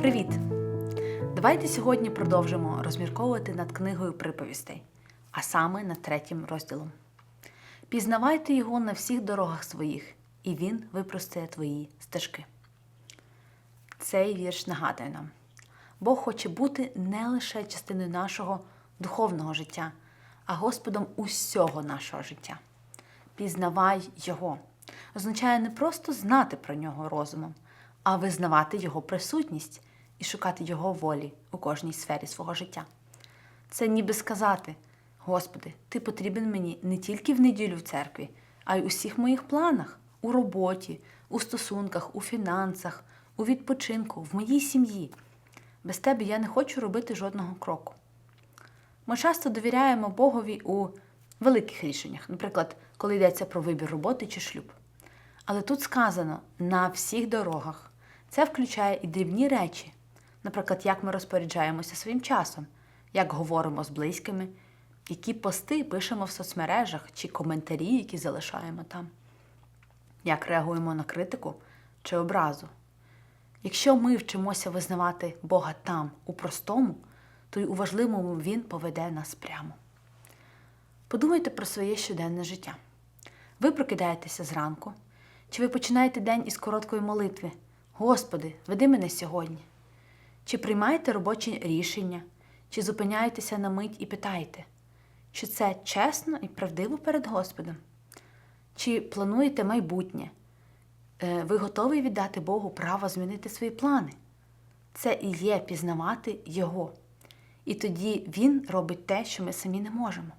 Привіт! Давайте сьогодні продовжимо розмірковувати над книгою приповістей, а саме над третім розділом. Пізнавайте його на всіх дорогах своїх, і він випростає твої стежки. Цей вірш нагадує нам: Бог хоче бути не лише частиною нашого духовного життя, а Господом усього нашого життя. Пізнавай Його означає не просто знати про нього розумом, а визнавати Його присутність і шукати Його волі у кожній сфері свого життя. Це ніби сказати: Господи, Ти потрібен мені не тільки в неділю в церкві, а й у всіх моїх планах, у роботі, у стосунках, у фінансах, у відпочинку, в моїй сім'ї. Без тебе я не хочу робити жодного кроку. Ми часто довіряємо Богові у великих рішеннях, наприклад, коли йдеться про вибір роботи чи шлюб. Але тут сказано на всіх дорогах. Це включає і дрібні речі, наприклад, як ми розпоряджаємося своїм часом, як говоримо з близькими, які пости пишемо в соцмережах чи коментарі, які залишаємо там, як реагуємо на критику чи образу. Якщо ми вчимося визнавати Бога там, у простому, то й у важливому Він поведе нас прямо. Подумайте про своє щоденне життя. Ви прокидаєтеся зранку, чи ви починаєте день із короткої молитви Господи, веди мене сьогодні. Чи приймаєте робочі рішення, чи зупиняєтеся на мить і питаєте, чи це чесно і правдиво перед Господом? Чи плануєте майбутнє? Е, Ви готові віддати Богу право змінити свої плани? Це і є пізнавати Його. І тоді Він робить те, що ми самі не можемо,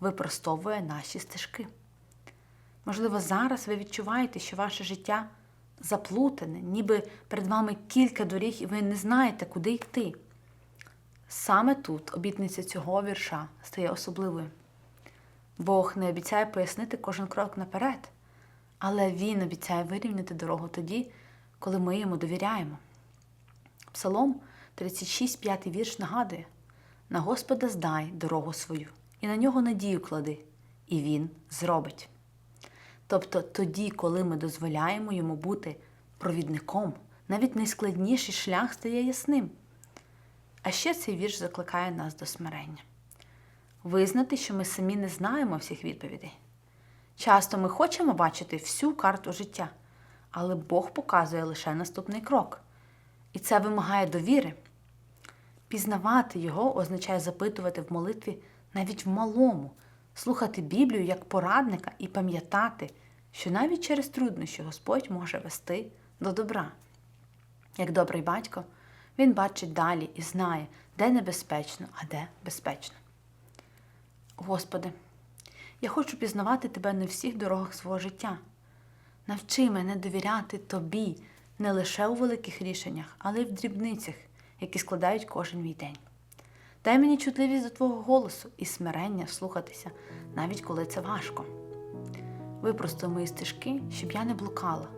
випростовує наші стежки. Можливо, зараз ви відчуваєте, що ваше життя заплутане, ніби перед вами кілька доріг, і ви не знаєте, куди йти. Саме тут обітниця цього вірша стає особливою. Бог не обіцяє пояснити кожен крок наперед, але Він обіцяє вирівняти дорогу тоді, коли ми йому довіряємо. Псалом 36, 5 вірш нагадує: на Господа здай дорогу свою, і на нього надію клади, і Він зробить. Тобто тоді, коли ми дозволяємо йому бути провідником, навіть найскладніший шлях стає ясним. А ще цей вірш закликає нас до смирення. Визнати, що ми самі не знаємо всіх відповідей. Часто ми хочемо бачити всю карту життя, але Бог показує лише наступний крок. І це вимагає довіри. Пізнавати його означає запитувати в молитві навіть в малому, слухати Біблію як порадника і пам'ятати, що навіть через труднощі Господь може вести до добра. Як добрий батько, він бачить далі і знає, де небезпечно, а де безпечно. Господи, я хочу пізнавати Тебе на всіх дорогах свого життя. Навчи мене довіряти Тобі не лише у великих рішеннях, але й в дрібницях, які складають кожен мій день. Дай мені чутливість до Твого голосу і смирення слухатися, навіть коли це важко. Випрости мої стежки, щоб я не блукала,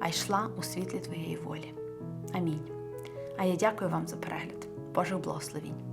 а йшла у світлі Твоєї волі. Амінь. А я дякую вам за перегляд. Божих благословінь!